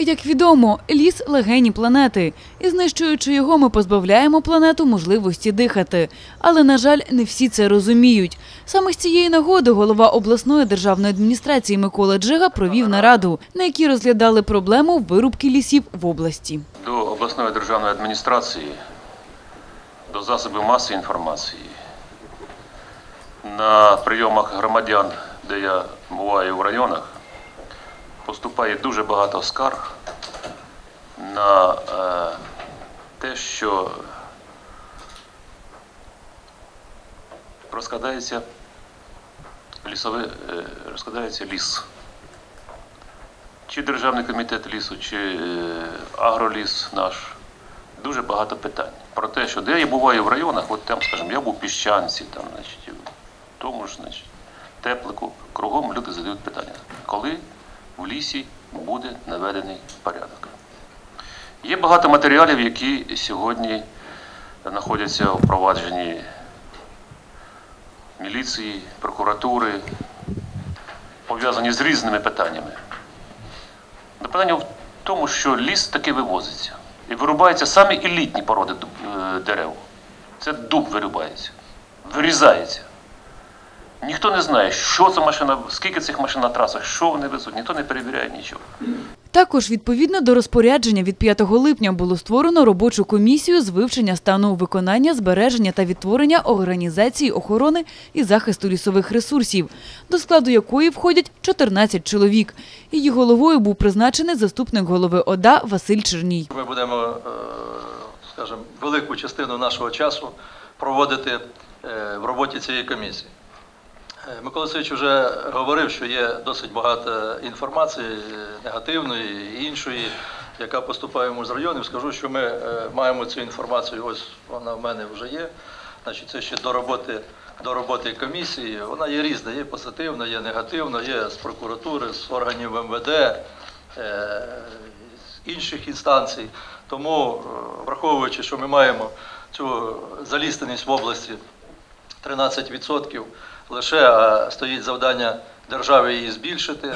Як відомо, ліс легені планети, і знищуючи його, ми позбавляємо планету можливості дихати. Але, на жаль, не всі це розуміють. Саме з цієї нагоди голова обласної державної адміністрації Микола Джига провів нараду, на якій розглядали проблему вирубки лісів в області. до обласної державної адміністрації, до засобів масової інформації. На прийомах громадян, де я буваю в районах, поступає дуже багато скарг на е, те, що розкладається лісове, е, розкладається ліс чи Державний комітет лісу, чи е, агроліс наш. Дуже багато питань. Про те, що де я буваю в районах, от там, скажімо, я був в піщанці, там, значить, в тому ж, значить, теплику, кругом люди задають питання, коли в лісі буде наведений порядок. Є багато матеріалів, які сьогодні знаходяться у провадженні міліції, прокуратури, пов'язані з різними питаннями. Ну, Питання в тому, що ліс таки вивозиться. І вирубаються самі елітні породи е, дерев. Це дуб вирубається, вирізається. Ніхто не знає, що це машина, скільки цих машин на трасах, що вони везуть, ніхто не перевіряє нічого. Також відповідно до розпорядження від 5 липня було створено робочу комісію з вивчення стану виконання, збереження та відтворення організації охорони і захисту лісових ресурсів, до складу якої входять 14 чоловік. Її головою був призначений заступник голови ОДА Василь Черній. Ми будемо, е, скажімо, велику частину нашого часу проводити е, в роботі цієї комісії. Е, Микола Васильович вже говорив, що є досить багато інформації негативної і іншої, яка поступає йому з районів. Скажу, що ми е, маємо цю інформацію, ось вона в мене вже є. Значить, це ще до роботи, до роботи комісії. Вона є різна, є позитивна, є негативна, є з прокуратури, з органів МВД, е, інших інстанцій. Тому, враховуючи, що ми маємо цю залісненість в області 13% лише, а стоїть завдання держави її збільшити.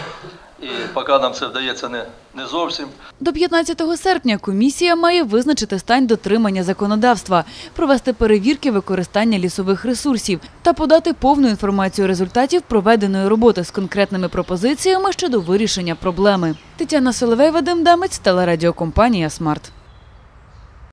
І поки нам це вдається не, не зовсім. До 15 серпня комісія має визначити стань дотримання законодавства, провести перевірки використання лісових ресурсів та подати повну інформацію результатів проведеної роботи з конкретними пропозиціями щодо вирішення проблеми. Тетяна Соловей, Вадим Дамець, телерадіокомпанія Смарт.